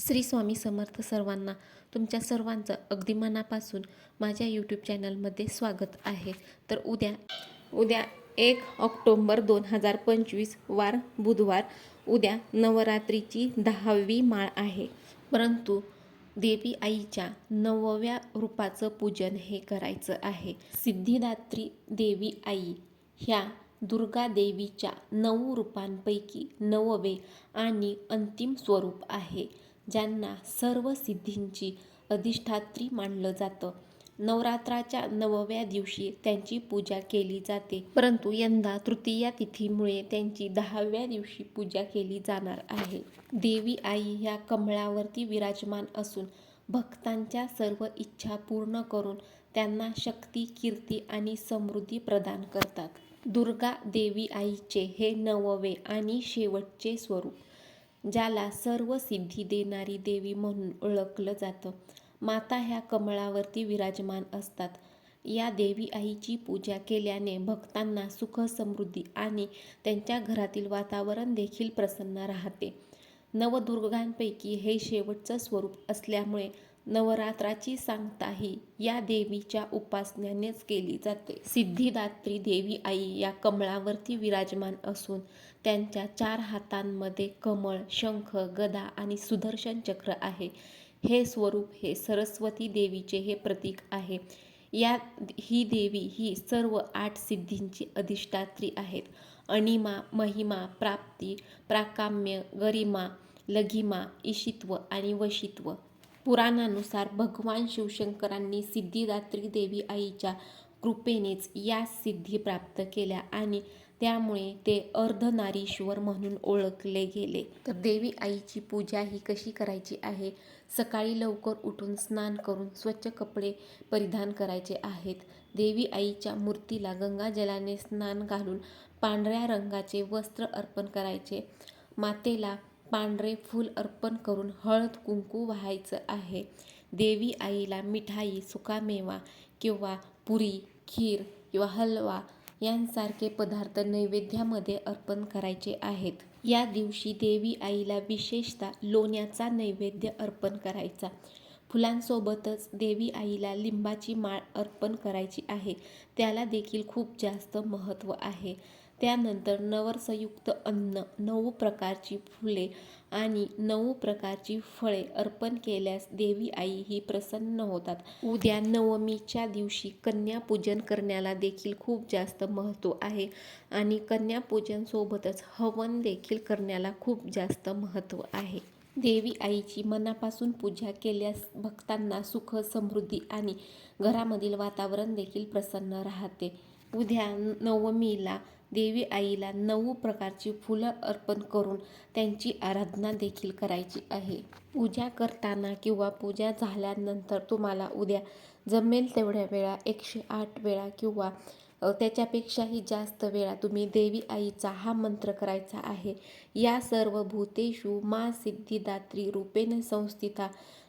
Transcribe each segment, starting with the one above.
श्री स्वामी समर्थ सर्वांना तुमच्या सर्वांचं अगदी मनापासून माझ्या यूट्यूब चॅनलमध्ये स्वागत आहे. तर उद्या उद्या एक ऑक्टोंबर दोन हजार पंचवीस वार बुधवार उद्या नवरात्रीची दहावी माळ आहे. परंतु देवी आईच्या नवव्या रूपाचं पूजन हे करायचं आहे. सिद्धिदात्री देवी आई ह्या दुर्गा देवीच्या नऊ रूपांपैकी नववे आणि अंतिम स्वरूप आहे. ज्यांना सर्व सिद्धींची अधिष्ठात्री मानलं जातं. नवरात्राच्या नवव्या दिवशी त्यांची पूजा केली जाते. परंतु यंदा तृतीया तिथीमुळे त्यांची दहाव्या दिवशी पूजा केली जाणार आहे. देवी आई ह्या कमळावरती विराजमान असून भक्तांच्या सर्व इच्छा पूर्ण करून त्यांना शक्ती कीर्ती आणि समृद्धी प्रदान करतात. दुर्गा देवी आईचे हे नववे आणि शेवटचे स्वरूप. ज्याला सर्व सिद्धी देणारी देवी म्हणून ओळखलं जातं. माता ह्या कमळावरती विराजमान असतात. या देवी आईची पूजा केल्याने भक्तांना सुख समृद्धी आणि त्यांच्या घरातील वातावरण देखील प्रसन्न राहते. नवदुर्गांपैकी हे शेवटचं स्वरूप असल्यामुळे नवरात्राची सांगताही या देवीच्या उपासनेनेच केली जाते. सिद्धिदात्री देवी आई या कमळावरती विराजमान असून त्यांच्या चार हातांमध्ये कमळ शंख गदा आणि सुदर्शन चक्र आहे. हे स्वरूप हे सरस्वती देवीचे हे प्रतीक आहे. या ही देवी ही सर्व आठ सिद्धींची अधिष्ठात्री आहेत. अणिमा महिमा प्राप्ती प्राकाम्य गरिमा लघिमा इशित्व आणि वशित्व पुराणानुसार भगवान शिवशंकरांनी सिद्धिदात्री देवी आईच्या कृपेनेच या सिद्धी प्राप्त केल्या आणि त्यामुळे ते अर्धनारीश्वर म्हणून ओळखले गेले. तर देवी आईची पूजा ही कशी करायची आहे? सकाळी लवकर उठून स्नान करून स्वच्छ कपडे परिधान करायचे आहेत. देवी आईच्या मूर्तीला गंगाजलाने स्नान घालून पांढऱ्या रंगाचे वस्त्र अर्पण करायचे. मातेला पांढरे फूल अर्पण करून हळद कुंकू व्हायचं आहे. देवी आईला मिठाई सुकामेवा किंवा पुरी खीर किंवा हलवा यांसारखे पदार्थ नैवेद्यामध्ये अर्पण करायचे आहेत. या दिवशी देवी आईला विशेषतः लोण्याचा नैवेद्य अर्पण करायचा. फुलांसोबतच देवी आईला लिंबाची माळ अर्पण करायची आहे. त्याला देखील खूप जास्त महत्त्व आहे. त्यानंतर नवरसयुक्त अन्न नऊ प्रकारची फुले आणि नऊ प्रकारची फळे अर्पण केल्यास देवी आई ही प्रसन्न होतात. उद्या नवमीच्या दिवशी कन्यापूजन करण्याला देखील खूप जास्त महत्त्व आहे आणि कन्यापूजनसोबतच हवन देखील करण्याला खूप जास्त महत्त्व आहे. देवी आईची मनापासून पूजा केल्यास भक्तांना सुख समृद्धी आणि घरामधील वातावरण देखील प्रसन्न राहते. उद्या नवमीला देवी आईला नऊ प्रकारची फुलं अर्पण करून त्यांची आराधना देखील करायची आहे. पूजा करताना किंवा पूजा झाल्यानंतर तुम्हाला उद्या जमेल तेवढ्या वेळा एकशे आठ वेळा किंवा त्याच्यापेक्षाही जास्त वेळा तुम्ही देवी आईचा हा मंत्र करायचा आहे. या सर्व भूतेषु मा सिद्धिदात्री रूपेण संस्थिता.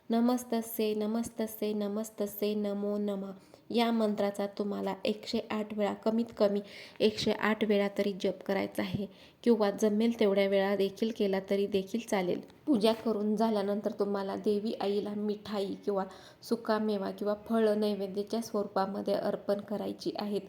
नमस्तसे नमस्तसे नमस्तसे नमो नमः. या मंत्राचा तुम्हाला एकशे आठ वेळा कमीत कमी एकशे आठ वेळा तरी जप करायचा आहे. किंवा जमेल तेवढ्या वेळा देखील केला तरी देखील चालेल. पूजा करून झाल्यानंतर तुम्हाला देवी आईला मिठाई किंवा सुकामेवा किंवा फळं नैवेद्याच्या स्वरूपामध्ये अर्पण करायची आहेत.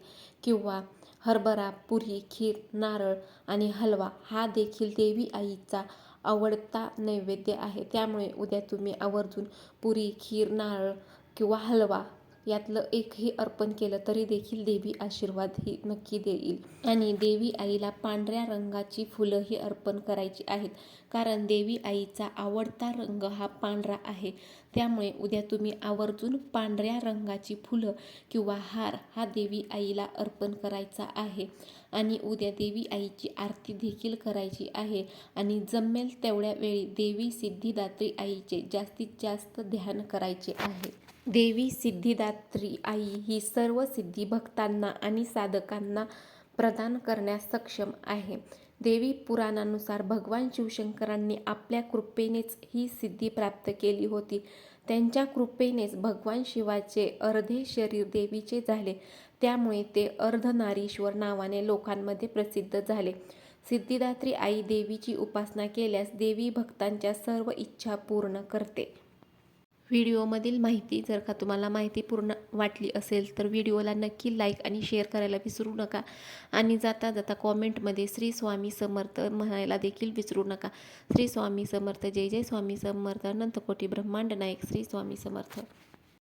किंवा हरभरा पुरी खीर नारळ आणि हलवा हा देखील देवी आईचा आवडता नैवेद्य आहे. त्यामुळे उद्या तुम्ही आवर्जून पुरी खीर नारळ किंवा हलवा यातलं एकही अर्पण केलं तरी देखील देवी आशीर्वाद ही नक्की देईल. आणि देवी आईला पांढऱ्या रंगाची फुलंही अर्पण करायची आहेत. कारण देवी आईचा आवडता रंग हा पांढरा आहे. त्यामुळे उद्या तुम्ही आवर्जून पांढऱ्या रंगाची फुलं किंवा हार हा देवी आईला अर्पण करायचा आहे. आणि उद्या देवी आईची आरती देखील करायची आहे. आणि जमेल तेवढ्या वेळी देवी सिद्धिदात्री आईचे जास्तीत जास्त ध्यान करायचे आहे. देवी सिद्धिदात्री आई ही सर्व सिद्धी भक्तांना आणि साधकांना प्रदान करण्यास सक्षम आहे. देवी पुराणानुसार भगवान शिवशंकरांनी आपल्या कृपेनेच ही सिद्धी प्राप्त केली होती. त्यांच्या कृपेनेच भगवान शिवाचे अर्धे शरीर देवीचे झाले. त्यामुळे ते अर्धनारीश्वर नावाने लोकांमध्ये प्रसिद्ध झाले. सिद्धिदात्री आई देवीची उपासना केल्यास देवी भक्तांच्या सर्व इच्छा पूर्ण करते. व्हिडिओमधील माहिती जर का तुम्हाला माहिती पूर्ण वाटली असेल तर व्हिडिओला नक्की लाईक आणि शेअर करायला विसरू नका. आणि जाता जाता कॉमेंटमध्ये श्री स्वामी समर्थ म्हणायला देखील विसरू नका. श्री स्वामी समर्थ जय जय स्वामी समर्थ अनंतकोटी ब्रह्मांड नायक श्री स्वामी समर्थ.